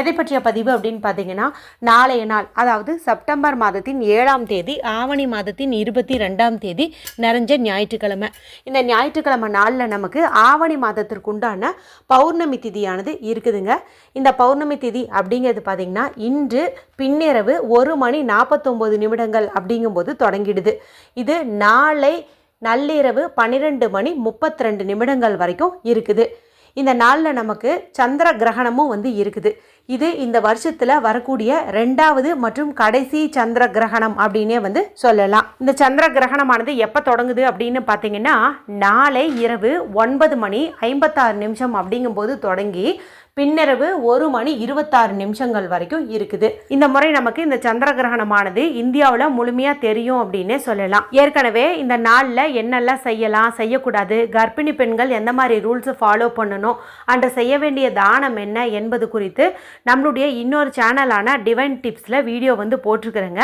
எதை பற்றிய பதிவு அப்படின்னு பார்த்தீங்கன்னா நாளைய நாள் அதாவது செப்டம்பர் மாதத்தின் ஏழாம் தேதி ஆவணி மாதத்தின் இருபத்தி ரெண்டாம் தேதி நிறைஞ்ச ஞாயிற்றுக்கிழமை. இந்த ஞாயிற்றுக்கிழமை நாளில் நமக்கு ஆவணி மாதத்திற்கு உண்டான பௌர்ணமி திதியானது இருக்குதுங்க. இந்த பௌர்ணமி திதி அப்படிங்கிறது பார்த்திங்கன்னா இன்று பின்னிரவு ஒரு மணி நாற்பத்தொம்போது நிமிடங்கள் அப்படிங்கும்போது தொடங்கிடுது. இது நாளை நள்ளிரவு பன்னிரெண்டு மணி முப்பத்தி ரெண்டு நிமிடங்கள் வரைக்கும் இருக்குது. இந்த நாளில் நமக்கு சந்திர கிரகணமும் வந்து இருக்குது. இது இந்த வருஷத்தில் வரக்கூடிய ரெண்டாவது மற்றும் கடைசி சந்திர கிரகணம் அப்படின்னே வந்து சொல்லலாம். இந்த சந்திர கிரகணமானது எப்போ தொடங்குது அப்படின்னு பார்த்தீங்கன்னா நாளை இரவு ஒன்பது மணி ஐம்பத்தாறு நிமிஷம் அப்படிங்கும்போது தொடங்கி பின்னிரவு ஒரு மணி இருபத்தாறு நிமிஷங்கள் வரைக்கும் இருக்குது. இந்த முறை நமக்கு இந்த சந்திர கிரகணமானது இந்தியாவில் முழுமையாக தெரியும் அப்படின்னே சொல்லலாம். ஏற்கனவே இந்த நாளில் என்னெல்லாம் செய்யலாம் செய்யக்கூடாது கர்ப்பிணி பெண்கள் எந்த மாதிரி ரூல்ஸை ஃபாலோ பண்ணணும் அன்று செய்ய வேண்டிய தானம் என்ன என்பது குறித்து நம்மளுடைய இன்னொரு சேனலான டிவைன் டிப்ஸில் வீடியோ வந்து போட்டிருக்கிறேங்க.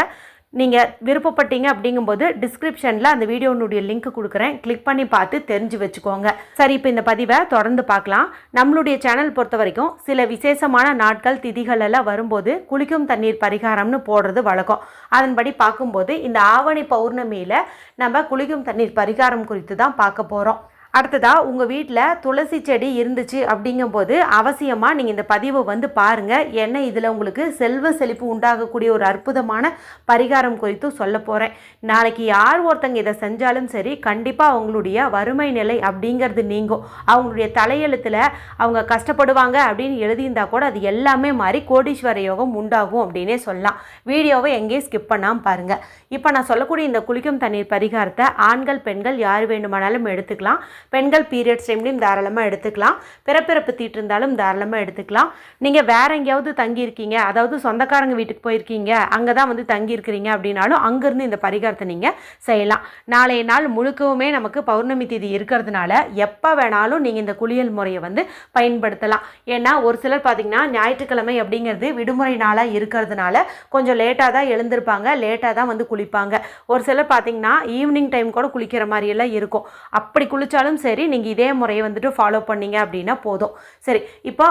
நீங்கள் விருப்பப்பட்டீங்க அப்படிங்கும்போது டிஸ்கிரிப்ஷனில் அந்த வீடியோனுடைய லிங்க் கொடுக்குறேன். கிளிக் பண்ணி பார்த்து தெரிஞ்சு வச்சுக்கோங்க. சரி இப்போ இந்த பதிவை தொடர்ந்து பார்க்கலாம். நம்மளுடைய சேனல் பொறுத்த வரைக்கும் சில விசேஷமான நாட்கள் திதிகள் எல்லாம் வரும்போது குளிக்கும் தண்ணீர் பரிகாரம்னு போடுறது வழக்கம். அதன்படி பார்க்கும்போது இந்த ஆவணி பௌர்ணமியில் நம்ம குளிக்கும் தண்ணீர் பரிகாரம் குறித்து தான் பார்க்க போகிறோம் அடுத்ததாக உங்கள் வீட்டில் துளசி செடி இருந்துச்சு அப்படிங்கும்போது அவசியமாக நீங்கள் இந்த பதிவை வந்து பாருங்கள் ஏன்னா இதில் உங்களுக்கு செல்வ செழிப்பு உண்டாகக்கூடிய ஒரு அற்புதமான பரிகாரம் குறித்தும் சொல்ல போகிறேன் நாளைக்கு யார் ஒருத்தங்க இதை செஞ்சாலும் சரி கண்டிப்பாக அவங்களுடைய வறுமை நிலை அப்படிங்கிறது நீங்கும். அவங்களுடைய தலையெழுத்தில் அவங்க கஷ்டப்படுவாங்க அப்படின்னு எழுதியிருந்தா கூட அது எல்லாமே மாறி கோடீஸ்வர யோகம் உண்டாகும் அப்படின்னே சொல்லலாம். வீடியோவை எங்கேயும் ஸ்கிப் பண்ணாமல் பாருங்கள் இப்போ நான் சொல்லக்கூடிய இந்த குளிக்கும் தண்ணீர் பரிகாரத்தை ஆண்கள் பெண்கள் யார் வேண்டுமானாலும் எடுத்துக்கலாம். பெண்கள் பீரியட்ஸ் டைம்லையும் தாராளமாக எடுத்துக்கலாம். பிறப்பிறப்பு தீட்டு இருந்தாலும் தாராளமாக எடுத்துக்கலாம். நீங்கள் வேற எங்கேயாவது தங்கியிருக்கீங்க அதாவது சொந்தக்காரங்க வீட்டுக்கு போயிருக்கீங்க அங்கே தான் வந்து தங்கியிருக்கிறீங்க அப்படின்னாலும் அங்கேருந்து இந்த பரிகாரத்தை நீங்கள் செய்யலாம். நாளைய நாள் முழுக்கவுமே நமக்கு பௌர்ணமி தேதி இருக்கிறதுனால எப்போ வேணாலும் நீங்கள் இந்த குளியல் முறையை வந்து பயன்படுத்தலாம். ஏன்னா ஒரு சிலர் பார்த்தீங்கன்னா ஞாயிற்றுக்கிழமை அப்படிங்கிறது விடுமுறை நாளாக இருக்கிறதுனால கொஞ்சம் லேட்டாக தான் எழுந்திருப்பாங்க லேட்டாக தான் வந்து குளிப்பாங்க. ஒரு சிலர் பார்த்தீங்கன்னா ஈவினிங் டைம் கூட குளிக்கிற மாதிரியெல்லாம் இருக்கும். அப்படி குளித்தாலும் சரி நீங்கள் இதே முறையை வந்துட்டு ஃபாலோ பண்ணீங்க அப்படின்னா போதும். சரி இப்போ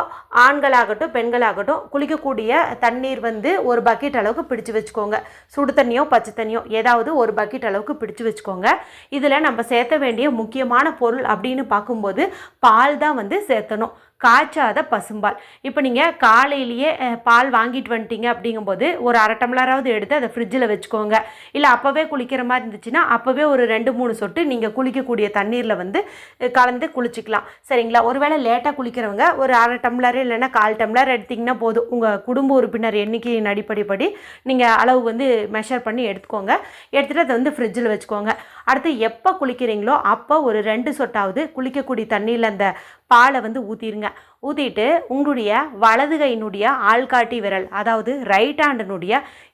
ஆண்களாகட்டும் பெண்களாகட்டும் குளிக்கக்கூடிய தண்ணீர் வந்து ஒரு பக்கெட் அளவுக்கு பிடிச்சு வச்சுக்கோங்க. சுடு தண்ணியோ பச்சை தண்ணியோ ஏதாவது ஒரு பக்கெட் அளவுக்கு பிடிச்சு வச்சுக்கோங்க. இதில் நம்ம சேர்த்த வேண்டிய முக்கியமான பொருள் அப்படின்னு பார்க்கும்போது பால் தான் வந்து சேர்த்தணும். காய்ச்சாத பசும்பால். இப்போ நீங்கள் காலையிலேயே பால் வாங்கிட்டு வந்துட்டீங்க அப்படிங்கும்போது ஒரு அரை டம்ளராவது எடுத்து அதை ஃப்ரிட்ஜில் வச்சுக்கோங்க. இல்லை அப்போவே குளிக்கிற மாதிரி இருந்துச்சுன்னா அப்போவே ஒரு ரெண்டு மூணு சொட்டு நீங்கள் குளிக்கக்கூடிய தண்ணீரில் வந்து கலந்து குளிச்சிக்கலாம். சரிங்களா? ஒருவேளை லேட்டாக குளிக்கிறவங்க ஒரு அரை டம்ளர் இல்லைன்னா கால் டம்ளர் எடுத்திங்கன்னா போதும். உங்கள் குடும்ப உறுப்பினர் எண்ணிக்கையின் அடிப்படைப்படி நீங்கள் அளவு வந்து மெஷர் பண்ணி எடுத்துக்கோங்க. எடுத்துகிட்டு அதை வந்து ஃப்ரிட்ஜில் வச்சுக்கோங்க. அடுத்து எப்போ குளிக்கிறீங்களோ அப்போ ஒரு ரெண்டு சொட்டாவது குளிக்கக்கூடிய தண்ணியில் அந்த பாலை வந்து ஊற்றிடுங்க ஊற்றிட்டு உங்களுடைய வலது கையினுடைய ஆள்காட்டி விரல் அதாவது ரைட் ஹேண்டினுடைய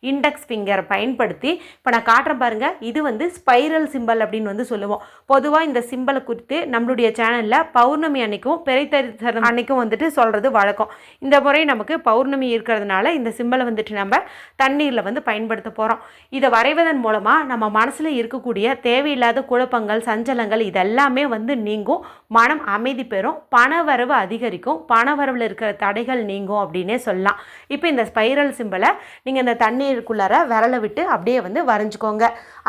இண்டெக்ஸ் ஃபிங்கரை பயன்படுத்தி இப்போ நான் காட்டுறேன் பாருங்கள் இது வந்து ஸ்பைரல் சிம்பல் அப்படின்னு வந்து சொல்லுவோம். பொதுவாக இந்த சிம்பலை குறித்து நம்மளுடைய சேனலில் பௌர்ணமி அன்னைக்கும் பெரைத்தரிசனம் அன்னைக்கும் வந்துட்டு சொல்கிறது வழக்கம். இந்த முறை நமக்கு பௌர்ணமி இருக்கிறதுனால இந்த சிம்பலை வந்துட்டு நம்ம தண்ணீரில் வந்து பயன்படுத்த போகிறோம் இதை வரைவதன் மூலமாக நம்ம மனசில் இருக்கக்கூடிய தேவையில்லாத குழப்பங்கள் சஞ்சலங்கள் இதெல்லாமே வந்து நீங்கும். மனம் அமைதி பெறும். பணவரவு அதிகரிக்கும். பணவரவில் இருக்கிற தடைகள் நீங்கும் அப்படின்னே சொல்லலாம். இப்போ இந்த ஸ்பைரல் சிம்பலை நீங்கள் இந்த தண்ணீருக்குள்ளார விரலை விட்டு அப்படியே வந்து வரைஞ்சிக்கோங்க.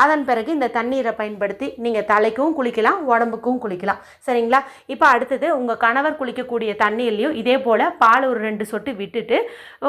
அதன் பிறகு இந்த தண்ணீரை பயன்படுத்தி நீங்கள் தலைக்கும் குளிக்கலாம் உடம்புக்கும் குளிக்கலாம். சரிங்களா? இப்போ அடுத்தது உங்கள் கணவர் குளிக்கக்கூடிய தண்ணீர்லையும் இதே போல் பால் ஒரு ரெண்டு சொட்டு விட்டுட்டு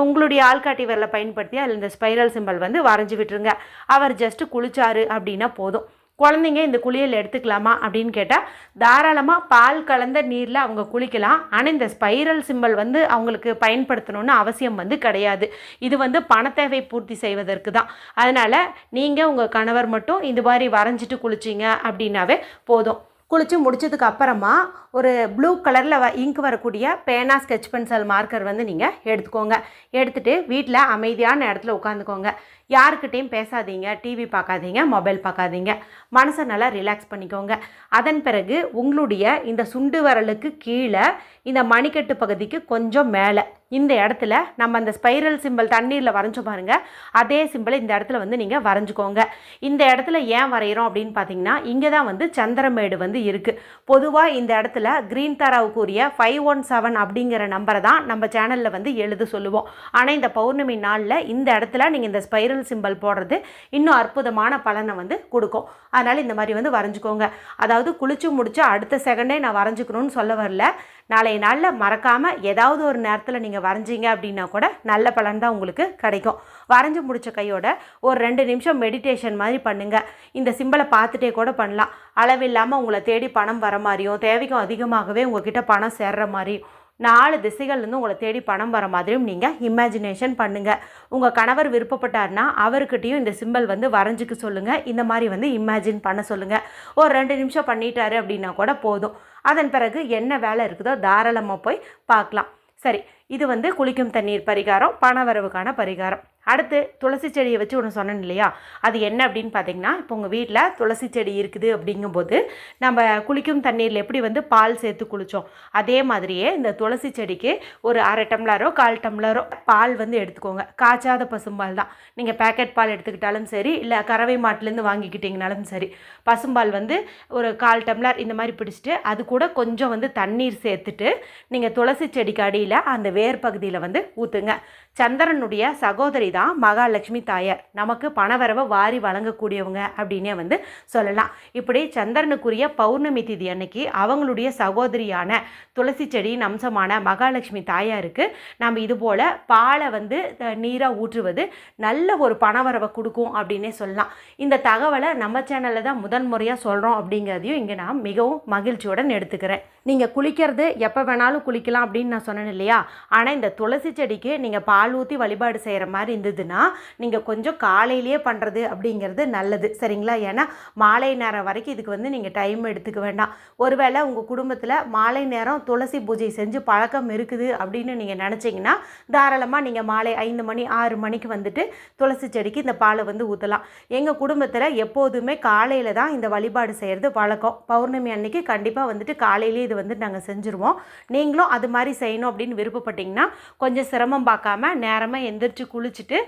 உங்களுடைய ஆள்காட்டி விரலை பயன்படுத்தி அதில் இந்த ஸ்பைரல் சிம்பிள் வந்து வரைஞ்சி விட்டுருங்க. அவர் ஜஸ்ட்டு குளிச்சாரு அப்படின்னா போதும். குழந்தைங்க இந்த குளியல் எடுத்துக்கலாமா அப்படின்னு கேட்டால் தாராளமாக பால் கலந்த நீரில் அவங்க குளிக்கலாம். ஆனால் இந்த ஸ்பைரல் சிம்பல் வந்து அவங்களுக்கு பயன்படுத்தணும்னு அவசியம் வந்து கிடையாது. இது வந்து பணத்தேவை பூர்த்தி செய்வதற்கு தான். அதனால் நீங்கள் உங்கள் கணவர் மட்டும் இந்த மாதிரி வரைஞ்சிட்டு குளிச்சிங்க அப்படின்னாவே போதும். குளித்து முடிச்சதுக்கு அப்புறமா ஒரு ப்ளூ கலரில் வ இங்க் வரக்கூடிய பேனா ஸ்கெட்ச் பென்சில் மார்க்கர் வந்து நீங்கள் எடுத்துக்கோங்க. எடுத்துகிட்டு வீட்டில் அமைதியான இடத்துல உட்காந்துக்கோங்க. யாருக்கிட்டேயும் பேசாதீங்க டிவி பார்க்காதீங்க மொபைல் பார்க்காதீங்க. மனசை நல்லா ரிலாக்ஸ் பண்ணிக்கோங்க. அதன் பிறகு உங்களுடைய இந்த சுண்டு வரலுக்கு கீழே இந்த மணிக்கட்டு பகுதிக்கு கொஞ்சம் மேலே இந்த இடத்துல நம்ம அந்த ஸ்பைரல் சிம்பிள் தண்ணீரில் வரைஞ்சோம் பாருங்கள் அதே சிம்பிளை இந்த இடத்துல வந்து நீங்கள் வரைஞ்சிக்கோங்க. இந்த இடத்துல ஏன் வரைகிறோம் அப்படின்னு பார்த்தீங்கன்னா இங்கே தான் வந்து சந்திரமேடு வந்து இருக்குது பொதுவாக இந்த இடத்துல க்ரீன் தராவுக்குரிய ஃபைவ் ஒன் செவன் அப்படிங்கிற நம்பரை தான் நம்ம சேனலில் வந்து எழுத சொல்லுவோம். ஆனால் இந்த பௌர்ணமி நாளில் இந்த இடத்துல நீங்கள் இந்த ஸ்பைரல் சிம்பிள் போடுறது இன்னும் அற்புதமான பலனை வந்து கொடுக்கும். அதனால் இந்த மாதிரி வந்து வரைஞ்சிக்கோங்க. அதாவது குளிச்சு முடிச்சு அடுத்த செகண்டே நான் வரைஞ்சிக்கணும்னு சொல்ல வரல. நாளைய நாளில் மறக்காமல் ஏதாவது ஒரு நேரத்தில் நீங்கள் வரைஞ்சிங்க அப்படின்னா கூட நல்ல பலன் தான் உங்களுக்கு கிடைக்கும். வரைஞ்சி முடித்த கையோட ஒரு ரெண்டு நிமிஷம் மெடிடேஷன் மாதிரி பண்ணுங்கள் இந்த சிம்பிளை பார்த்துட்டே கூட பண்ணலாம். அளவில்லாமல் உங்களை தேடி பணம் வர மாதிரியும் தேவைக்கும் அதிகமாகவே உங்ககிட்ட பணம் சேர்ற மாதிரியும் நாலு திசைகள்லேருந்து உங்களை தேடி பணம் வர மாதிரியும் நீங்கள் இமேஜினேஷன் பண்ணுங்கள் உங்கள் கணவர் விருப்பப்பட்டார்னா அவர்கிட்டையும் இந்த சிம்பிள் வந்து வரைஞ்சிக்க சொல்லுங்கள் இந்த மாதிரி வந்து இமேஜின் பண்ண சொல்லுங்கள் ஒரு ரெண்டு நிமிஷம் பண்ணிட்டாரு அப்படின்னா கூட போதும். அதன் பிறகு என்ன வேலை இருக்குதோ தாராளமாக போய் பார்க்கலாம். சரி இது வந்து குளிக்கும் தண்ணீர் பரிகாரம் பணவரவுக்கான பரிகாரம். அடுத்து துளசி செடியை வச்சு ஒன்று சொன்னேன் இல்லையா? அது என்ன அப்படின்னு பார்த்தீங்கன்னா இப்போ உங்கள் வீட்டில் துளசி செடி இருக்குது அப்படிங்கும்போது நம்ம குளிக்கும் தண்ணீரில் எப்படி வந்து பால் சேர்த்து குளித்தோம் அதே மாதிரியே இந்த துளசி செடிக்கு ஒரு அரை டம்ளரோ கால் டம்ளரோ பால் வந்து எடுத்துக்கோங்க. காய்ச்சாத பசும்பால் தான். நீங்கள் பேக்கெட் பால் எடுத்துக்கிட்டாலும் சரி இல்லை கறவை மாட்டிலேருந்து வாங்கிக்கிட்டிங்கனாலும் சரி பசும்பால் வந்து ஒரு கால் டம்ளர் இந்த மாதிரி பிடிச்சிட்டு அது கூட கொஞ்சம் வந்து தண்ணீர் சேர்த்துட்டு நீங்கள் துளசி செடிக்கு அடியில் அந்த வேர் பகுதியில் வந்து ஊற்றுங்க சந்திரனுடைய சகோதரி தான் மகாலட்சுமி தாயார். நமக்கு பணவரவை வாரி வழங்கக்கூடியவங்க அப்படின்னே வந்து சொல்லலாம். இப்படி சந்திரனுக்குரிய பௌர்ணமி திதி அன்னைக்கு அவங்களுடைய சகோதரியான துளசி செடியின் அம்சமான மகாலட்சுமி தாயாருக்கு நம்ம இது போல் பாலை வந்து நீராக ஊற்றுவது நல்ல ஒரு பணவரவை கொடுக்கும் அப்படின்னே சொல்லலாம். இந்த தகவலை நம்ம சேனலில் தான் முதன்முறையாக சொல்கிறோம் அப்படிங்கிறதையும் இங்கே நான் மிகவும் மகிழ்ச்சியுடன் எடுத்துக்கிறேன். நீங்கள் குளிக்கிறது எப்போ வேணாலும் குளிக்கலாம் அப்படின்னு நான் சொன்னேன் இல்லையா? ஆனால் இந்த துளசி செடிக்கு நீங்கள் பால் ஊற்றி வழிபாடு செய்கிற மாதிரி இருந்ததுன்னா நீங்கள் கொஞ்சம் காலையிலேயே பண்ணுறது அப்படிங்கிறது நல்லது. சரிங்களா? ஏன்னா மாலை நேரம் வரைக்கும் இதுக்கு வந்து நீங்கள் டைம் எடுத்துக்க வேண்டாம். ஒருவேளை உங்கள் குடும்பத்தில் மாலை நேரம் துளசி பூஜை செஞ்சு பழக்கம் இருக்குது அப்படின்னு நீங்கள் நினச்சிங்கன்னா தாராளமாக நீங்கள் மாலை ஐந்து மணி ஆறு மணிக்கு வந்துட்டு துளசி செடிக்கு இந்த பாலை வந்து ஊற்றலாம் எங்கள் குடும்பத்தில் எப்போதுமே காலையில் தான் இந்த வழிபாடு செய்கிறது வழக்கம். பௌர்ணமி அன்னைக்கு கண்டிப்பாக வந்துட்டு காலையிலேயே இது வந்து நாங்கள் செஞ்சுருவோம். நீங்களும் அது மாதிரி செய்யணும் அப்படின்னு விருப்பப்பட்டீங்கன்னா கொஞ்சம் சிரமம் பார்க்காம நேரமாக எந்திரிச்சு குளிச்சுட்டு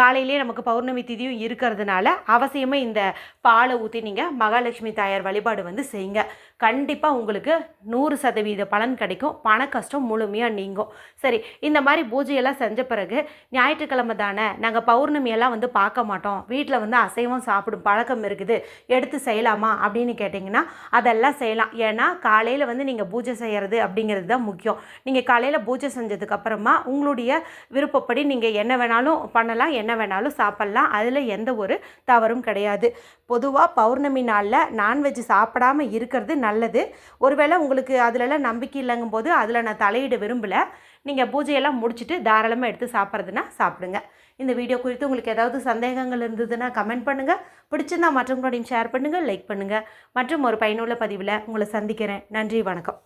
காலையிலேயே நமக்கு பௌர்ணமி திதியும் இருக்கிறதுனால அவசியமாக இந்த பாலை ஊற்றி நீங்கள் மகாலட்சுமி தாயார் வழிபாடு வந்து செய்யுங்க. கண்டிப்பாக உங்களுக்கு நூறு சதவீத பலன் கிடைக்கும். பண கஷ்டம் முழுமையாக நீங்கும். சரி இந்த மாதிரி பூஜையெல்லாம் செஞ்ச பிறகு ஞாயிற்றுக்கிழமை தானே நாங்கள் பௌர்ணமியெல்லாம் வந்து பார்க்க மாட்டோம். வீட்டில் வந்து அசைவம் சாப்பிடும் பழக்கம் இருக்குது. எடுத்து செய்யலாமா அப்படின்னு கேட்டிங்கன்னா அதெல்லாம் செய்யலாம். ஏன்னா காலையில் வந்து நீங்கள் பூஜை செய்கிறது அப்படிங்கிறது தான் முக்கியம். நீங்கள் காலையில் பூஜை செஞ்சதுக்கப்புறமா உங்களுடைய விருப்பப்படி நீங்கள் என்ன வேணாலும் பண்ணலாம் என்ன வேணாலும் சாப்பிட்லாம். அதில் எந்த ஒரு தவறும் கிடையாது. பொதுவாக பௌர்ணமி நாளில் நான்வெஜ் சாப்பிடாம இருக்கிறது நல்லது. ஒருவேளை உங்களுக்கு அதிலெல்லாம் நம்பிக்கை இல்லைங்கும் போது அதில் நான் தலையிட விரும்பலை. நீங்கள் பூஜையெல்லாம் முடிச்சுட்டு தாராளமாக எடுத்து சாப்பிட்றதுனா சாப்பிடுங்க. இந்த வீடியோ குறித்து உங்களுக்கு ஏதாவது சந்தேகங்கள் இருந்ததுன்னா கமெண்ட் பண்ணுங்கள் பிடிச்சிருந்தா மற்றவங்களோடையும் ஷேர் பண்ணுங்கள் லைக் பண்ணுங்கள் மற்றும் ஒரு பயனுள்ள பதிவில் உங்களை சந்திக்கிறேன். நன்றி வணக்கம்.